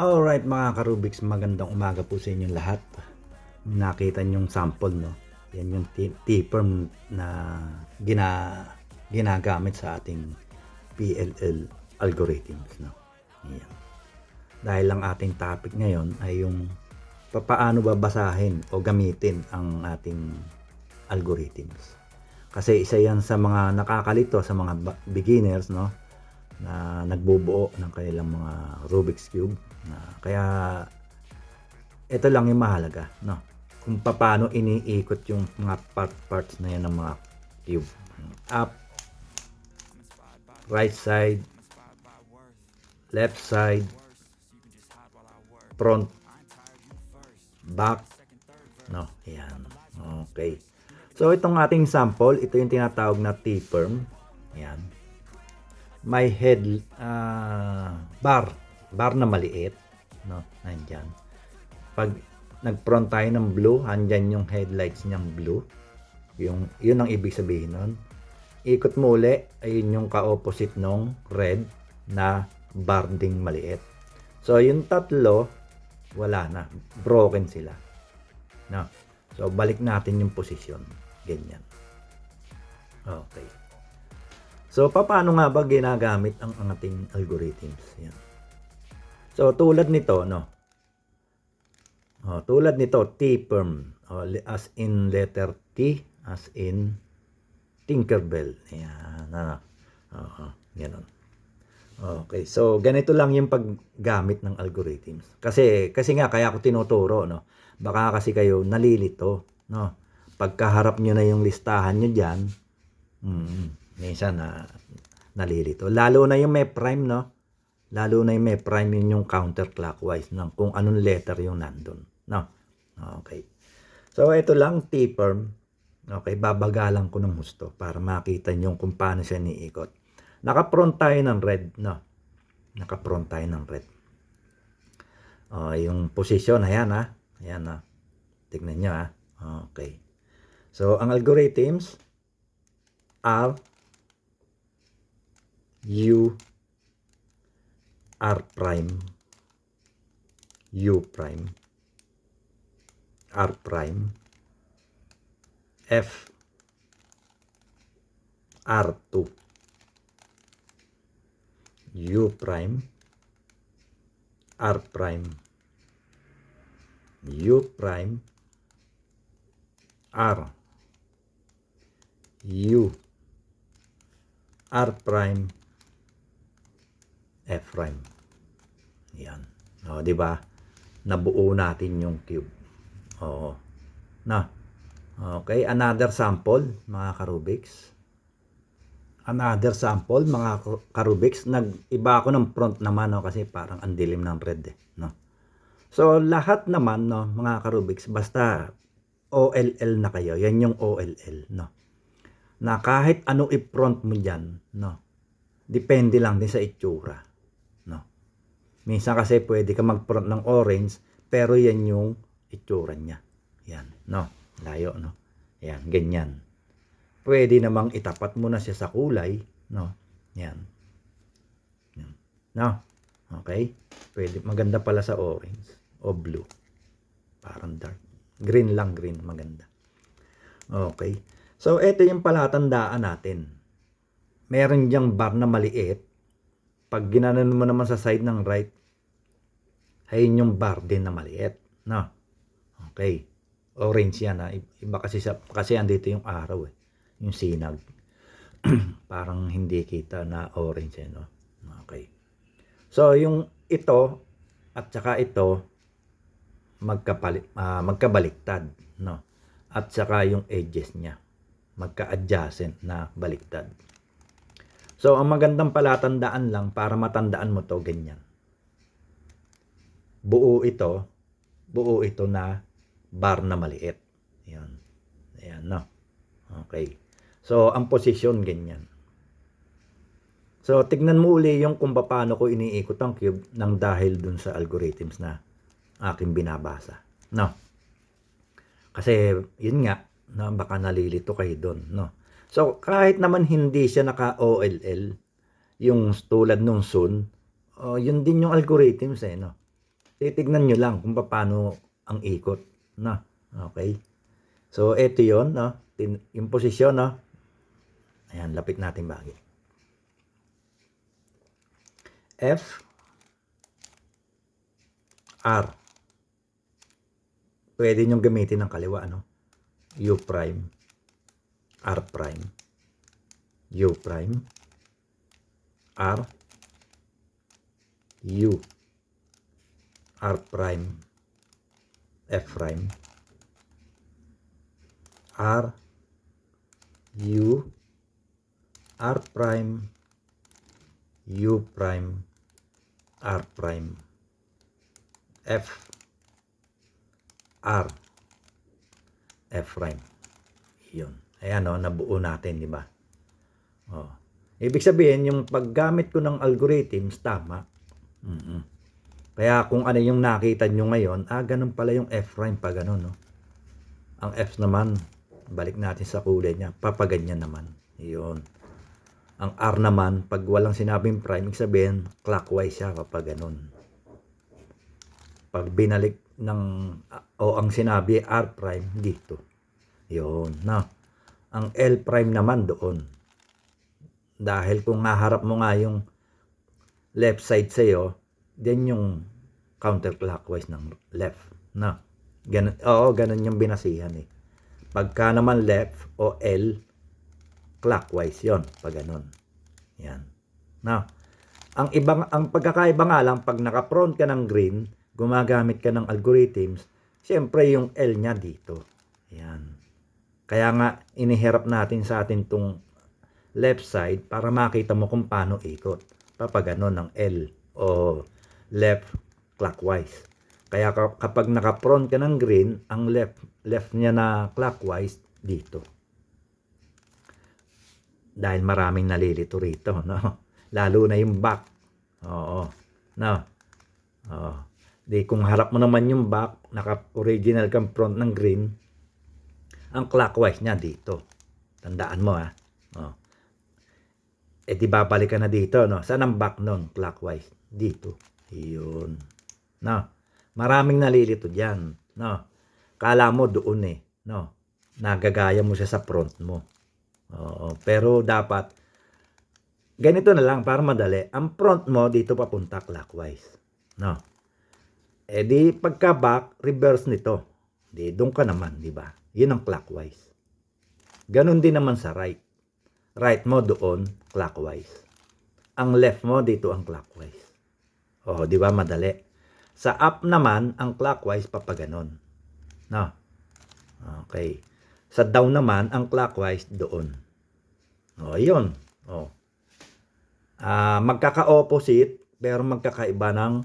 Alright mga Karubiks, magandang umaga po sa inyong lahat. Nakita niyong sample, no? Yan yung T- T-perm na gina, ginagamit sa ating PLL algorithms, no? Yan. Dahil ang ating topic ngayon ay yung papaano babasahin o gamitin ang ating algorithms. Kasi isa yan sa mga nakakalito sa mga beginners, no? na nagbubuo ng kanilang mga Rubik's Cube. Na, kaya ito lang yung mahalaga, no? Kung paano iniikot yung mga part parts na yan ng mga cube. Up, right side, left side, front, back, no? Yan. Okay. So itong ating sample, ito yung tinatawag na T-perm. Yan may head ah, bar bar na maliit. No nandyan. Pag nag-front tayo ng blue andyan yung headlights niyang blue. Yung yun ang ibig sabihin nun. Ikot mo uli ayun yung ka-opposite nung red na bar ding maliit. So yung tatlo wala na. Broken sila. No? So balik natin yung posisyon. Ganyan. Okay. So, paano nga ba ginagamit ang ating algorithms? Yan. So, tulad nito, no? Oh, tulad nito, T-perm. Oh, li- as in letter T, as in Tinkerbell. Yan. Ano? Oo, ganun. Okay, so ganito lang yung paggamit ng algorithms. Kasi kasi nga kaya ako tinuturo, no. Baka kasi kayo nalilito, no. Pagkaharap nyo na yung listahan nyo diyan, mm, minsan na nalilito. Lalo na yung may prime, no? Lalo na yung may prime yun yung counterclockwise ng kung anong letter yung nandun. No? Okay. So, ito lang, T-perm. Okay, babagalan ko ng husto para makita nyo kung paano siya niikot. Naka-front tayo ng red, no? Naka-front tayo ng red. Oh, yung position, ayan ha. Ayan ha. Tignan nyo ha. Okay. So, ang algorithms are U R prime. U prime. R prime. F. R2 U prime. R prime. U prime. R. U. R prime Prime. Yan. O, di ba? Nabuo natin yung cube. Oo. Na. Okay, another sample, mga Karubiks. Another sample, mga Ka- Karubiks. Nag-iba ako ng front naman, no, kasi parang ang dilim ng red, eh, no. So, lahat naman, no, mga Karubiks, basta OLL na kayo. Yan yung OLL, no. Na kahit ano i-front mo dyan, no. Depende lang din sa itsura. Minsan kasi pwede ka mag-front ng orange, pero yan yung itsura niya. Yan, no? Layo, no? Yan, ganyan. Pwede namang itapat mo na siya sa kulay, no? Yan. Yan. No? Okay? Pwede, maganda pala sa orange o blue. Parang dark. Green lang, green. Maganda. Okay. So, ito yung palatandaan natin. Meron diyang bar na maliit. Pag ginanon mo naman sa side ng right, ayun yung bar din na maliit. No? Okay. Orange yan ha. Iba kasi sa, kasi andito yung araw eh. Yung sinag. Parang hindi kita na orange eh, no? Okay. So, yung ito at saka ito magkapali, ah, magkabaliktad, no? At saka yung edges niya magka-adjacent na baliktad. So, ang magandang palatandaan lang para matandaan mo to ganyan. Buo ito, buo ito na bar na maliit. Yan. Ayan, no? Okay. So, ang posisyon ganyan. So, tignan mo uli yung kung paano ko iniikot ang cube nang dahil dun sa algorithms na aking binabasa. No? Kasi, yun nga, na baka nalilito kayo doon, no? So, kahit naman hindi siya naka-OLL, yung tulad nung Sun, oh, yun din yung algorithms eh, no? titignan nyo lang kung paano ang ikot. Na, okay. So, ito yon no? Yung posisyon, no? Ayan, lapit natin bagay. F, R. Pwede nyo gamitin ng kaliwa, no? U prime, R prime, U prime, R, U, R prime, F prime, R, U, R prime, U prime, R prime, F, R, F prime. Yun. Ayan o, nabuo natin, di ba? Oh. Ibig sabihin, yung paggamit ko ng algorithms, tama. mm Kaya kung ano yung nakita nyo ngayon, ah, ganun pala yung F prime pa ganun, no? Ang F naman, balik natin sa kulay niya, papaganyan naman. Yun. Ang R naman, pag walang sinabing prime, ibig sabihin, clockwise siya kapag ganun. Pag binalik ng, o ang sinabi R prime, dito. Yun, na. Ang L prime naman doon. Dahil kung naharap mo nga yung left side sa'yo, then yung counterclockwise ng left. Na. Ganun, oo, ganun yung binasihan eh. Pagka naman left o L, clockwise yon pag ganun. Yan. Now, ang ibang ang pagkakaiba nga lang pag naka-prone ka ng green, gumagamit ka ng algorithms, siyempre yung L niya dito. Yan. Kaya nga inihirap natin sa atin tong left side para makita mo kung paano ikot. Papagano ng L o left clockwise. Kaya ka- kapag naka-prone ka ng green, ang left left niya na clockwise dito. Dahil maraming nalilito rito, no? Lalo na yung back. Oo. No. Oo. Di kung harap mo naman yung back, naka-original kang front ng green, ang clockwise niya dito. Tandaan mo ah. Oh. Eh di babalik ka na dito, no? Saan ang back nun? Clockwise. Dito. Yun. No? Maraming nalilito dyan. No? Kala mo doon eh. No? Nagagaya mo siya sa front mo. Oo. Pero dapat, ganito na lang para madali. Ang front mo dito papunta clockwise. No? Eh di pagka back, reverse nito. Di doon ka naman, di ba? Yun ang clockwise. Ganon din naman sa right. Right mo doon, clockwise. Ang left mo dito ang clockwise. Oh, di ba madali? Sa up naman, ang clockwise papaganon. No? Okay. Sa down naman, ang clockwise doon. Oh, yun. Oh. Ah, magkaka-opposite pero magkakaiba ng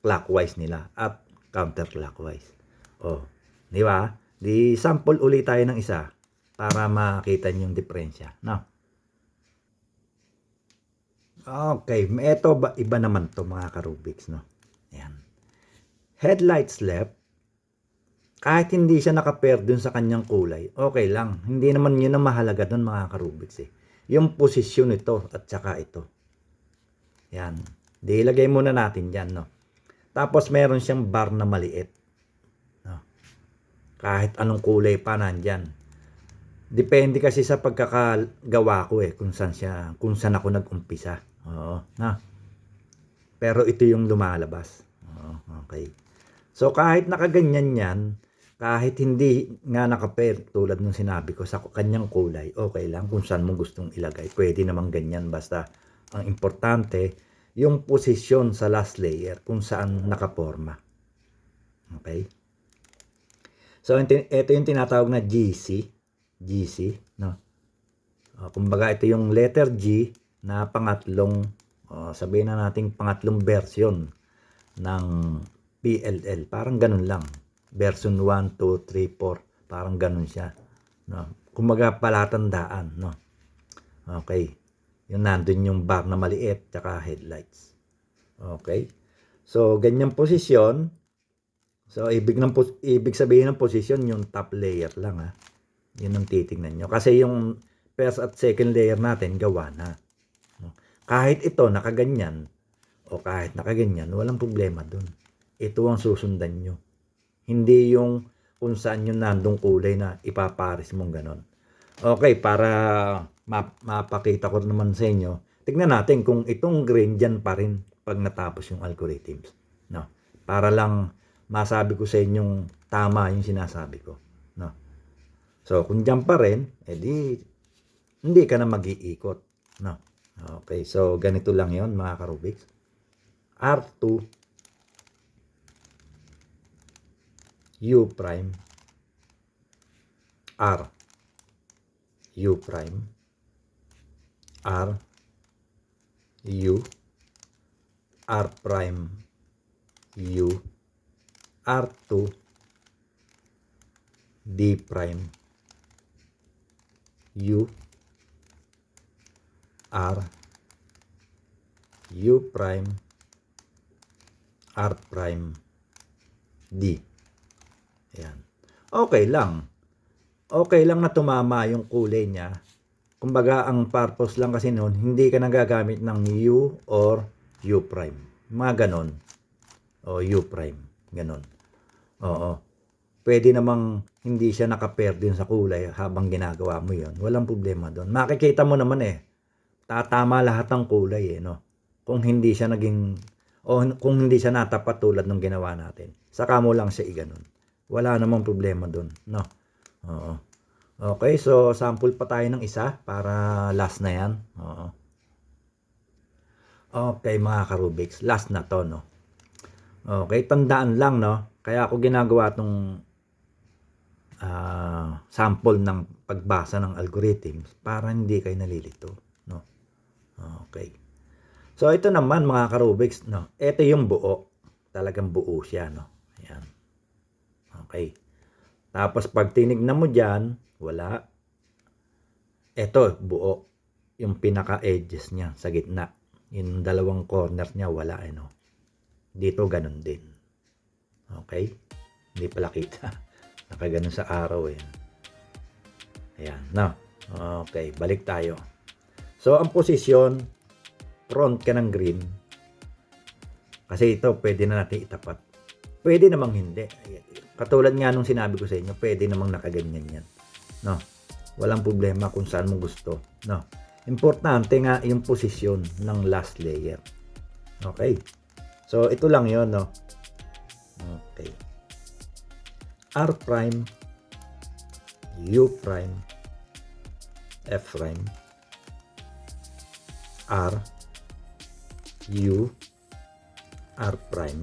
clockwise nila at counterclockwise. Oh, di ba? Di sample ulit tayo ng isa para makita niyo yung diferensya, no? Okay, ito ba iba naman to mga ka-Rubik's, no? Ayan. Headlights left, kahit hindi siya naka-pair dun sa kanyang kulay, okay lang. Hindi naman yun ang mahalaga dun mga ka-Rubik's eh. Yung posisyon nito at saka ito. Yan. Di ilagay muna natin dyan, no? Tapos meron siyang bar na maliit. Kahit anong kulay pa nandyan. Depende kasi sa pagkakagawa ko eh kung saan siya, kung saan ako nag-umpisa. Oo, na. Pero ito yung lumalabas. Oo, okay. So kahit nakaganyan yan, kahit hindi nga nakapair tulad ng sinabi ko sa kanyang kulay, okay lang kung saan mo gustong ilagay. Pwede namang ganyan basta ang importante yung posisyon sa last layer kung saan nakaporma. Okay? So ito, yung tinatawag na GC. GC, no? Uh, kumbaga ito yung letter G na pangatlong uh, sabihin na nating pangatlong version ng PLL. Parang ganun lang. Version 1, 2, 3, 4. Parang ganun siya. No? Kumbaga palatandaan. No? Okay. Yung nandun yung bar na maliit tsaka headlights. Okay. So, ganyang posisyon. So, ibig, ng, ibig sabihin ng posisyon yung top layer lang ha. Yun ang titingnan nyo. Kasi yung first at second layer natin, gawa na. Kahit ito, nakaganyan, o kahit nakaganyan, walang problema dun. ito ang susundan nyo. Hindi yung kung saan yung nandong kulay na ipapares mong ganon. Okay, para map- mapakita ko naman sa inyo, tignan natin kung itong green dyan pa rin pag natapos yung algorithms. No? Para lang masabi ko sa inyong tama yung sinasabi ko. No? So, kung dyan pa rin, edi hindi ka na mag-iikot. No? Okay, so ganito lang yon mga karubiks. R2 U prime R U prime R U R prime U R2 D prime U R U prime R prime D. Ayan. Okay lang. Okay lang na tumama yung kulay niya. Kumbaga, ang purpose lang kasi noon, hindi ka nagagamit ng U or U prime. Mga ganon. O U prime. Ganon. Oo. Pwede namang hindi siya nakapair din sa kulay habang ginagawa mo yon. Walang problema doon. Makikita mo naman eh. Tatama lahat ng kulay eh, no? Kung hindi siya naging o kung hindi siya natapat tulad ng ginawa natin. Saka mo lang siya iganon. Wala namang problema doon, no? Oo. Okay, so sample pa tayo ng isa para last na yan. Oo. Okay, mga karubiks, last na to, no? Okay, tandaan lang, no? Kaya ako ginagawa tong ah, sample ng pagbasa ng algorithms para hindi kayo nalilito, no? Okay. So ito naman mga karubiks, no. Ito yung buo. Talagang buo siya, no. Ayan. Okay. Tapos pag tinignan mo diyan, wala. Ito buo. Yung pinaka edges niya sa gitna. Yung dalawang corner niya wala eh, no. Dito ganun din. Okay? Hindi pala kita. Nakaganon sa araw eh. Ayan, no. Okay, balik tayo. So ang posisyon front ka ng green. Kasi ito, pwede na natin itapat. Pwede namang hindi. Katulad nga nung sinabi ko sa inyo, pwede namang nakaganyan yan. No? Walang problema kung saan mo gusto. No? Importante nga yung posisyon ng last layer. Okay. So, ito lang yon no? Okay. R prime, U prime, F prime, R, U R prime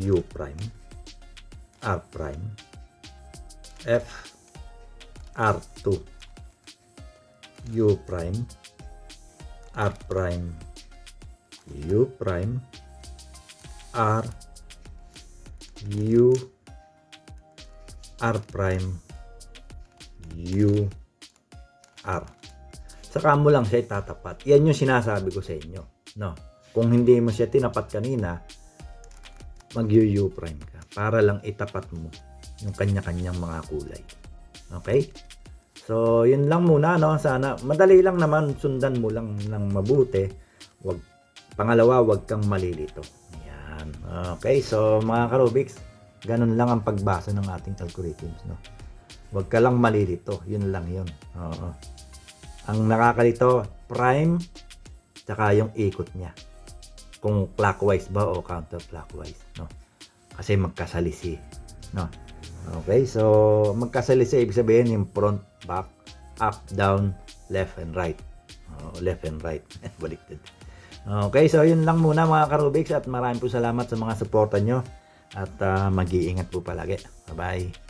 U prime R prime F R2 U prime R prime U prime R U R prime U R saka mo lang siya itatapat yan yung sinasabi ko sa inyo No. Kung hindi mo siya tinapat kanina, mag-u prime ka para lang itapat mo yung kanya-kanyang mga kulay. Okay? So, yun lang muna, no? Sana, madali lang naman, sundan mo lang ng mabuti. Wag, pangalawa, wag kang malilito. Okay, so mga karubiks, ganun lang ang pagbasa ng ating algorithms, no? Wag ka lang malilito. Yun lang yun. Oo. Ang nakakalito, prime, tsaka yung ikot niya. Kung clockwise ba o counterclockwise, no? Kasi magkasalisi, no? Okay, so magkasalisi ibig sabihin yung front, back, up, down, left and right. Oh, left and right. Baliktad. Okay, so yun lang muna mga karubiks at maraming po salamat sa mga suporta nyo at ah, mag-iingat po palagi. Bye-bye.